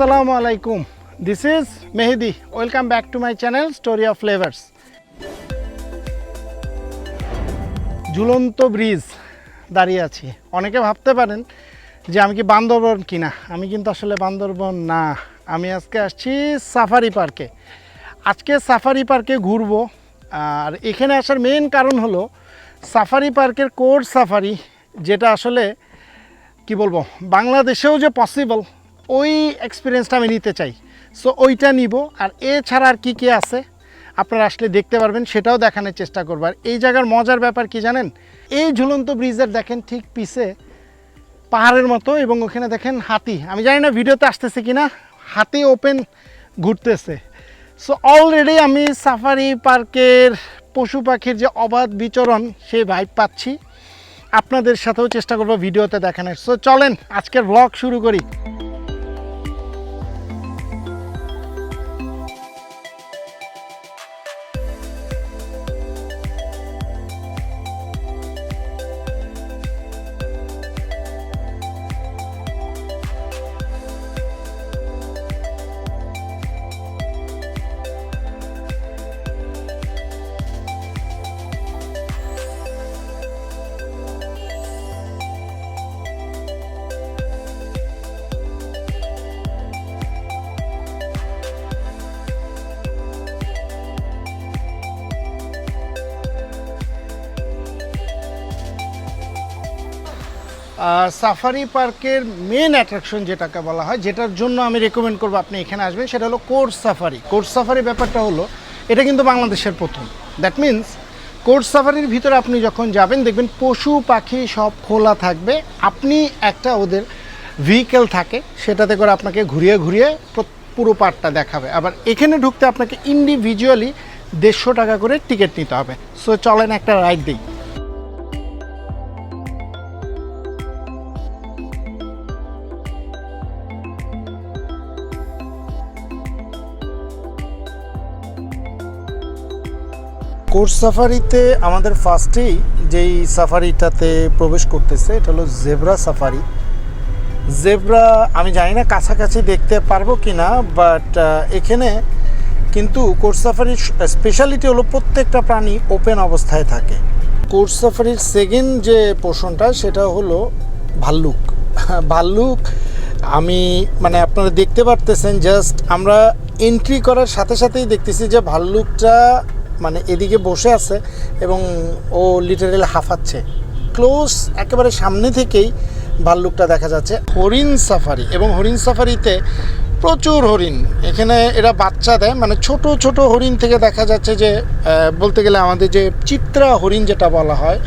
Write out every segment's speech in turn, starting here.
আসসালামু আলাইকুম। This is Mehedi welcome back to my channel story of flavours ঝুলন্ত bridge দাঁড়িয়ে আছি। অনেকে ভাবতে পারেন যে আমি কি বান্দরবন কিনা। আমি কিন্তু আসলে বান্দরবন না। আমি আজকে আসছি সাফারি পার্কে আজকে সাফারি পার্কে ঘুরবো। আর এখানে আসার মেন কারণ হলো সাফারি পার্কের কোর সাফারি যেটা আসলে, কি বলব, বাংলাদেশেও যে পসিবল ওই এক্সপিরিয়েন্সটা আমি নিতে চাই। সো ওইটা নিব। আর এছাড়া আর কী কী আছে? আপনারা আসলে দেখতে পারবেন, সেটাও দেখানোর চেষ্টা করব। আর এই জায়গার মজার ব্যাপার কি জানেন? এই ঝুলন্ত ব্রিজের দেখেন ঠিক পিছে পাহাড়ের মতো এবং ওখানে দেখেন হাতি। আমি জানি না ভিডিওতে আসতেছে কি না হাতি ওপেন ঘুরতেছে। সো অলরেডি আমি সাফারি পার্কের পশু পাখির যে অবাধ বিচরণ, সেই ভাইব পাচ্ছি। আপনাদের সাথেও চেষ্টা করব ভিডিওতে দেখানোর। সো চলেন, আজকের ব্লগ শুরু করি। সাফারি পার্কের মেন অ্যাট্রাকশন যেটাকে বলা হয়, যেটার জন্য আমি রেকমেন্ড করব আপনি এখানে আসবেন, সেটা হলো কোর্স সাফারি কোর্স সাফারি ব্যাপারটা হলো, এটা কিন্তু বাংলাদেশের প্রথম। দ্যাট মিন্স কোর্স সাফারির ভিতরে আপনি যখন যাবেন, দেখবেন পশু, পাখি সব খোলা থাকবে। আপনি একটা ওদের ভেহিকেল থাকে, সেটাতে করে আপনাকে ঘুরিয়ে ঘুরিয়ে পুরো পার্টটা দেখাবে। আবার এখানে ঢুকতে আপনাকে ইন্ডিভিজুয়ালি দেড়শো টাকা করে টিকিট নিতে হবে। সো চলেন একটা রাইড দিই কোর্স সাফারিতে আমাদের ফার্স্টেই যেই সাফারিটাতে প্রবেশ করতেছে, এটা হলো জেব্রা সাফারি। জেব্রা, আমি জানি না কাছাকাছি দেখতে পারব কি না বাট এখানে কিন্তু কোর্স সাফারির স্পেশালিটি হলো প্রত্যেকটা প্রাণী ওপেন অবস্থায় থাকে। কোর্স সাফারির সেকেন্ড যে পোর্শনটা সেটা হলো ভাল্লুক। ভাল্লুক, আমি মানে আপনারা দেখতে পারতেছেন জাস্ট আমরা এন্ট্রি করার সাথে সাথেই দেখতেছি যে ভাল্লুকটা মানে এদিকে বসে আছে এবং ও লিটারেল হাঁফাচ্ছে। ক্লোজ একেবারে সামনে থেকেই ভাল্লুকটা দেখা যাচ্ছে। হরিণ সাফারি এবং হরিণ সাফারিতে প্রচুর হরিণ। এখানে এরা বাচ্চা দেয় মানে ছোট ছোট হরিণ থেকে দেখা যাচ্ছে যে বলতে গেলে আমাদের যে চিত্রা হরিণ যেটা বলা হয়,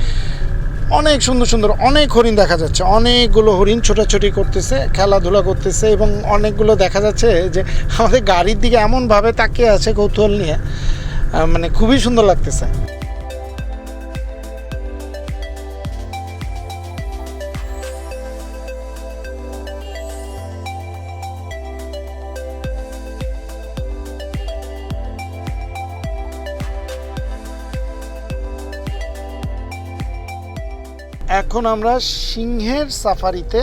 অনেক সুন্দর সুন্দর, অনেক হরিণ দেখা যাচ্ছে। অনেকগুলো হরিণ ছোটাছুটি করতেছে, খেলাধুলা করতেছে এবং অনেকগুলো দেখা যাচ্ছে যে আমাদের গাড়ির দিকে এমনভাবে তাকিয়ে আছে কৌতূহল নিয়ে। মানে খুবই সুন্দর লাগতেছে। এখন আমরা সিংহের সাফারিতে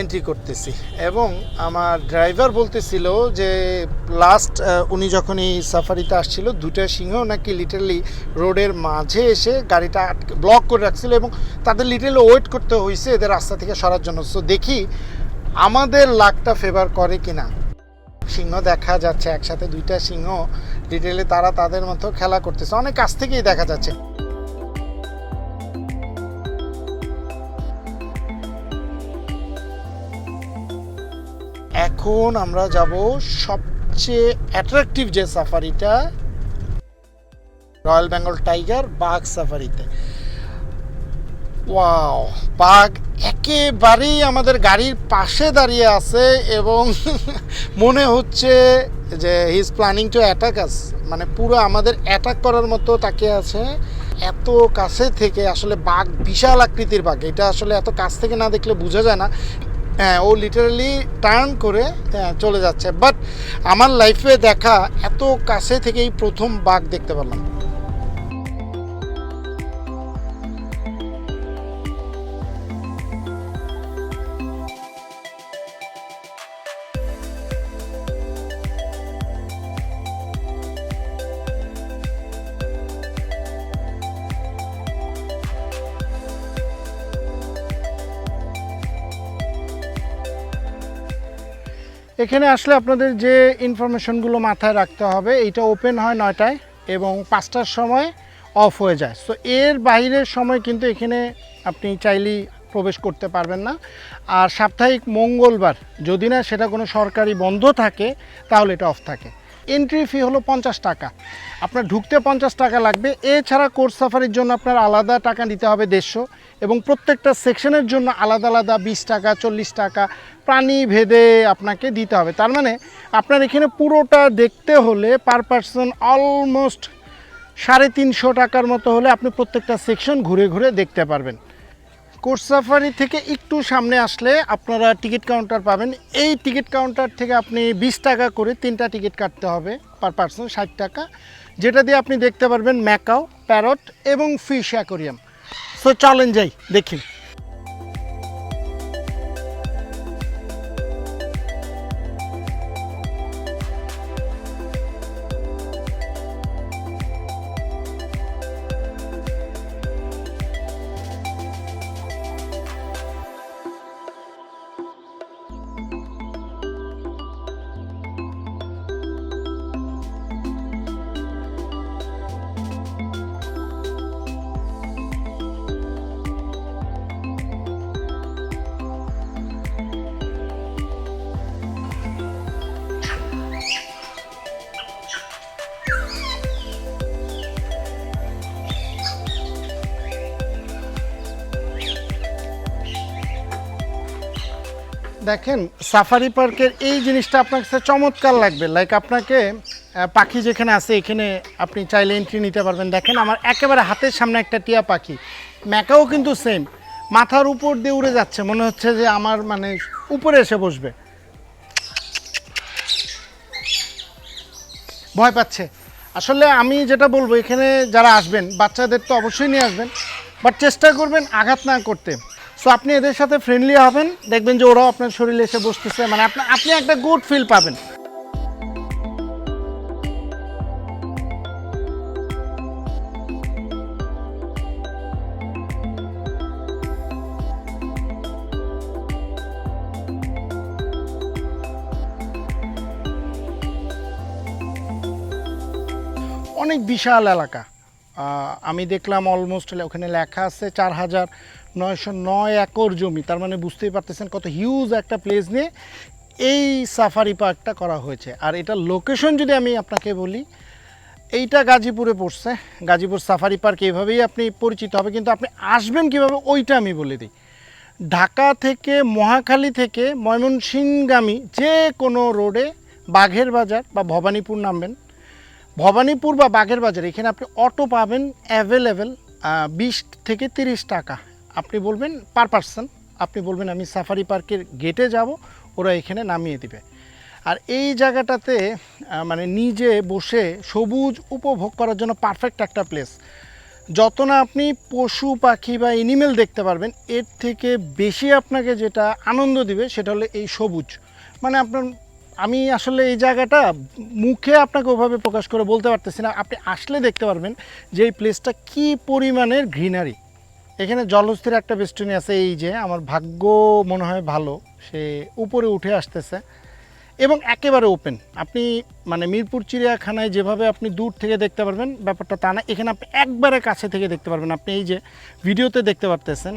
এন্ট্রি করতেছি। এবং আমার ড্রাইভার বলতেছিল যে লাস্ট উনি যখন এই সাফারিতে আসছিল দুটা সিংহ নাকি লিটারলি রোডের মাঝে এসে গাড়িটা আটকে ব্লক করে রাখছিল এবং তাদের লিটারলি ওয়েট করতে হয়েছে এদের রাস্তা থেকে সরার জন্য। সো দেখি আমাদের লাকটা ফেভার করে কিনা। সিংহ দেখা যাচ্ছে, একসাথে দুইটা সিংহ লিটারলি তারা তাদের মতো খেলা করতেছে। অনেক কাছ থেকেই দেখা যাচ্ছে। এখন আমরা যাব সবচেয়ে অ্যাট্রাকটিভ যে সাফারিটা রয়্যাল বেঙ্গল টাইগার বাঘ সাফারিতে ওয়াও বাঘ একেবারেই আমাদের গাড়ির পাশে দাঁড়িয়ে আছে এবং মনে হচ্ছে যে he is planning to attack us মানে পুরো আমাদের অ্যাটাক করার মতো তাকে আছে। এত কাছে থেকে আসলে বাঘ বিশাল আকৃতির বাঘ। এটা আসলে এত কাছ থেকে না দেখলে বোঝা যায় না। হ্যাঁ ও লিটারালি টার্ন করে হ্যাঁ, চলে যাচ্ছে। বাট আমার লাইফে দেখা এত কাছে থেকেই প্রথম বাঘ দেখতে পেলাম এখানে আসলে আপনাদের যে ইনফরমেশনগুলো মাথায় রাখতে হবে, এইটা ওপেন হয় নয়টায় এবং পাঁচটার সময় অফ হয়ে যায়। সো এর বাইরের সময় কিন্তু এখানে আপনি চাইলেই প্রবেশ করতে পারবেন না। আর সাপ্তাহিক মঙ্গলবার, যদি না সেটা কোনো সরকারি বন্ধ থাকে, তাহলে এটা অফ থাকে। এন্ট্রি ফি হলো পঞ্চাশ টাকা। আপনার ঢুকতে পঞ্চাশ টাকা লাগবে। এছাড়া কোর্স সাফারির জন্য আপনার আলাদা টাকা দিতে হবে দেড়শো। এবং প্রত্যেকটা সেকশনের জন্য আলাদা আলাদা বিশ টাকা, চল্লিশ টাকা প্রাণী ভেদে আপনাকে দিতে হবে। তার মানে আপনার এখানে পুরোটা দেখতে হলে পার পার্সন অলমোস্ট সাড়ে তিনশো টাকার মতো হলে আপনি প্রত্যেকটা সেকশন ঘুরে ঘুরে দেখতে পারবেন। কোর্স সাফারি থেকে একটু সামনে আসলে আপনারা টিকিট কাউন্টার পাবেন। এই টিকিট কাউন্টার থেকে আপনি বিশ টাকা করে তিনটা টিকিট কাটতে হবে পার পার্সন ষাট টাকা। যেটা দিয়ে আপনি দেখতে পারবেন ম্যাকাও, প্যারট এবং ফিশ অ্যাকোরিয়াম। সো চলেন যাই দেখি। দেখেন সাফারি পার্কের এই জিনিসটা আপনার কাছে চমৎকার লাগবে। লাইক আপনাকে পাখি যেখানে আছে, এখানে আপনি চাইলে এন্ট্রি নিতে পারবেন। দেখেন, আমার একেবারে হাতের সামনে একটা টিয়া পাখি। ম্যাকাও কিন্তু সেম মাথার উপর দিয়ে উড়ে যাচ্ছে। মনে হচ্ছে যে আমার মানে উপরে এসে বসবে। ভয় পাচ্ছে। আসলে আমি যেটা বলব, এখানে যারা আসবেন, বাচ্চাদের তো অবশ্যই নিয়ে আসবেন। বাট চেষ্টা করবেন আঘাত না করতে। সো আপনি এদের সাথে ফ্রেন্ডলি হবেন, দেখবেন যে ওরাও আপনার শরীরে এসে বসতেছে মানে আপনি আপনি একটা গুড ফিল পাবেন। অনেক বিশাল এলাকা। আমি দেখলাম অলমোস্ট ওখানে লেখা আছে চার হাজার নয়শো নয় একর জমি, তার মানে বুঝতেই পারতেছেন কত হিউজ একটা প্লেস নিয়ে এই সাফারি পার্কটা করা হয়েছে। আর এটা লোকেশন যদি আমি আপনাকে বলি, এইটা গাজীপুরে পড়ছে। গাজীপুর সাফারি পার্ক এইভাবেই আপনি পরিচিত হবে, কিন্তু আপনি আসবেন কীভাবে ওইটা আমি বলে দিই। ঢাকা থেকে মহাখালী থেকে ময়মনসিংগামী যে কোনো রোডে বাঘের বাজার বা ভবানীপুর নামবেন। ভবানীপুর বা বাঘের বাজার, এখানে আপনি অটো পাবেন অ্যাভেলেবেল বিশ থেকে তিরিশ টাকা। আপনি বলবেন পার পার্সন, আপনি বলবেন আমি সাফারি পার্কের গেটে যাব, ওরা এখানে নামিয়ে দিবে। আর এই জায়গাটাতে মানে নিজে বসে সবুজ উপভোগ করার জন্য পারফেক্ট একটা প্লেস যত না আপনি পশু, পাখি বা এনিমেল দেখতে পারবেন, এর থেকে বেশি আপনাকে যেটা আনন্দ দিবে সেটা হলো এই সবুজ। মানে আপনার, আমি আসলে এই জায়গাটা মুখে আপনাকে ওভাবে প্রকাশ করে বলতে পারতেছি না। আপনি আসলে দেখতে পারবেন যে এই প্লেসটা কী পরিমাণের গ্রিনারি এখানে জলস্থির একটা বেষ্টনী আছে, এই যে আমার ভাগ্য মনে হয় ভালো, সে উপরে উঠে আসতেছে এবং একেবারে ওপেন আপনি মানে মিরপুর চিড়িয়াখানায় যেভাবে আপনি দূর থেকে দেখতে পারবেন, ব্যাপারটা তা না, এখানে আপনি একবারে কাছে থেকে দেখতে পারবেন। আপনি এই যে ভিডিওতে দেখতে পারতেছেন।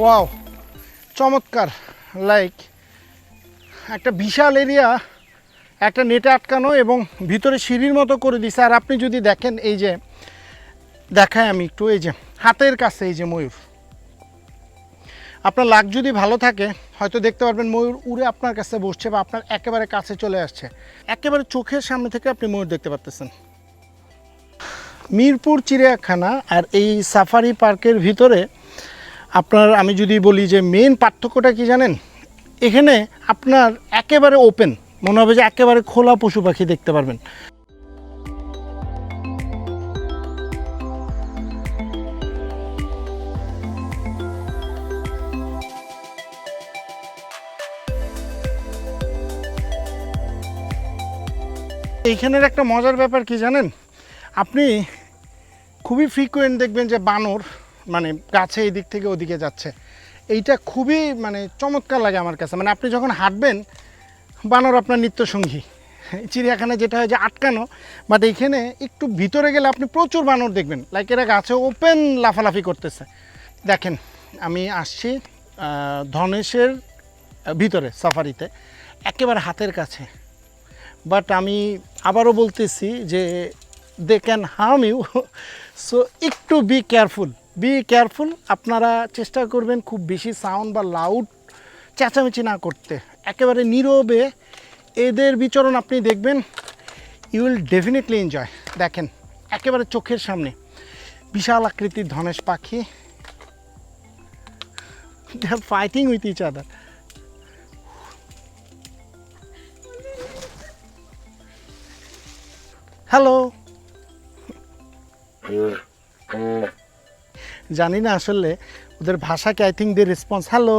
ওয়াও চমৎকার। লাইক একটা বিশাল এরিয়া একটা নেটে আটকানো এবং ভিতরে সিঁড়ির মতো করে দিছে। আর আপনি যদি দেখেন, এই যে দেখায় আমি একটু, এই যে, হাতের কাছে, এই যে, ময়ূর। আপনার লাগ যদি ভালো থাকে, হয়তো দেখতে পারবেন ময়ূর উড়ে আপনার কাছে বসছে বা আপনার একেবারে কাছে চলে আসছে। একেবারে চোখের সামনে থেকে আপনি ময়ূর দেখতে পারতেছেন। মিরপুর, চিড়িয়াখানা আর এই সাফারি পার্কের ভিতরে আপনার, আমি যদি বলি যে মেন পার্থক্যটা কি জানেন? এখানে আপনার একেবারে ওপেন মনে হবে যে একেবারে খোলা পশু পাখি দেখতে পারবেন। এইখানের একটা মজার ব্যাপার কি জানেন? আপনি খুবই ফ্রিকুয়েন্ট দেখবেন যে বানর মানে গাছে এই দিক থেকে ওদিকে যাচ্ছে। এইটা খুবই মানে চমৎকার লাগে আমার কাছে। মানে আপনি যখন হাঁটবেন, বানর আপনার নিত্যসঙ্গী। চিড়িয়াখানায় যেটা হয় যে আটকানো বাট এইখানে একটু ভিতরে গেলে আপনি প্রচুর বানর দেখবেন। লাইক এরা গাছে ওপেন লাফালাফি করতেছে। দেখেন, আমি আসছি ধনেশের ভিতরে সাফারিতে, একেবারে হাতের কাছে। বাট আমি আবারও বলতেছি যে they can harm you so একটু বি কেয়ারফুল বি কেয়ারফুল আপনারা চেষ্টা করবেন খুব বেশি সাউন্ড বা লাউড চেঁচামেচি না করতে। একেবারে নীরবে এদের বিচরণ আপনি দেখবেন ইউ উইল ডেফিনেটলি এনজয় দেখেন, একেবারে চোখের সামনে। বিশাল আকৃতির ধনেশ পাখি। Fighting with each other hello জানি না আসলে ওদের ভাষাকে I think they response hello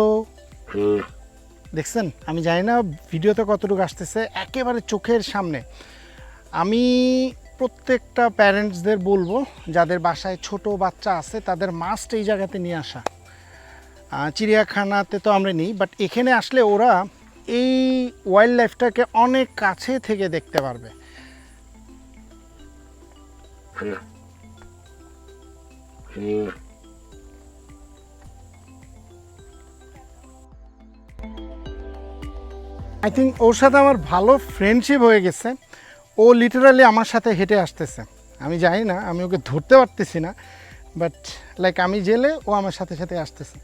দেখছেন? আমি জানি না ভিডিওতে কতটুকু আসতেছে একেবারে চোখের সামনে। আমি প্রত্যেকটা প্যারেন্টসদের বলব যাদের বাসায় ছোট বাচ্চা আছে তাদের মাস্ট এই জায়গাতে নিয়ে আসা। চিড়িয়াখানাতে তো আমরা নিই বাট এখানে আসলে ওরা এই ওয়াইল্ড লাইফটাকে অনেক কাছে থেকে দেখতে পারবে। আই থিঙ্ক ওর সাথে আমার ভালো ফ্রেন্ডশিপ হয়ে গেছে। ও লিটারালি আমার সাথে হেঁটে আসতেছে। আমি জানি না, আমি ওকে ধরতে পারতেছি না বাট লাইক আমি জেলে ও আমার সাথে সাথে আসতেছে।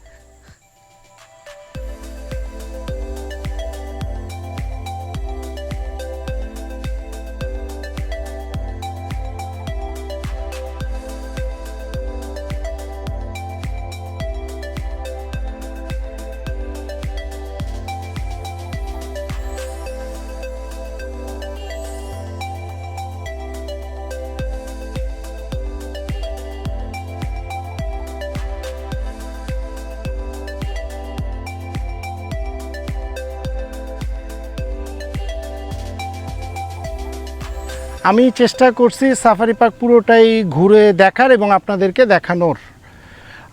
আমি চেষ্টা করছি সাফারি পার্ক পুরোটাই ঘুরে দেখার এবং আপনাদেরকে দেখানোর।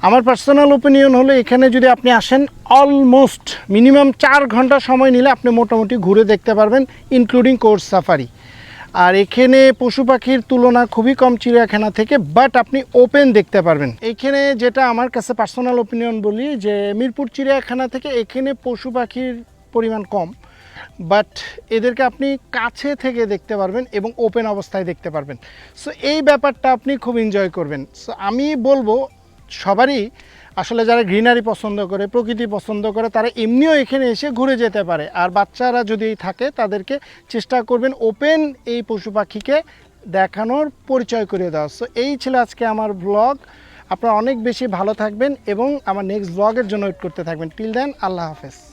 আমার পার্সোনাল ওপিনিয়ন হলো, এখানে যদি আপনি আসেন অলমোস্ট মিনিমাম চার ঘণ্টা সময় নিলে আপনি মোটামুটি ঘুরে দেখতে পারবেন ইনক্লুডিং কোর্স সাফারি আর এখানে পশু পাখির তুলনা খুবই কম চিড়িয়াখানা থেকে বাট আপনি ওপেন দেখতে পারবেন। এখানে যেটা আমার কাছে পার্সোনাল ওপিনিয়ন বলি, যে মিরপুর চিড়িয়াখানা থেকে এখানে পশু পাখির পরিমাণ কম। বাট এদেরকে আপনি কাছে থেকে দেখতে পারবেন এবং ওপেন অবস্থায় দেখতে পারবেন। সো এই ব্যাপারটা আপনি খুব এনজয় করবেন। সো আমি বলব, সবারই আসলে যারা গ্রিনারি পছন্দ করে, প্রকৃতি পছন্দ করে, তারা এমনিও এখানে এসে ঘুরে যেতে পারে। আর বাচ্চারা যদি থাকে, তাদেরকে চেষ্টা করবেন ওপেন এই পশু পাখিকে দেখানোর, পরিচয় করে দেওয়া সো এই ছিল আজকে আমার ব্লগ আপনারা অনেক বেশি ভালো থাকবেন এবং আমার নেক্সট ব্লগের জন্য ওয়েট করতে থাকবেন। টিল দেন আল্লাহ হাফেজ।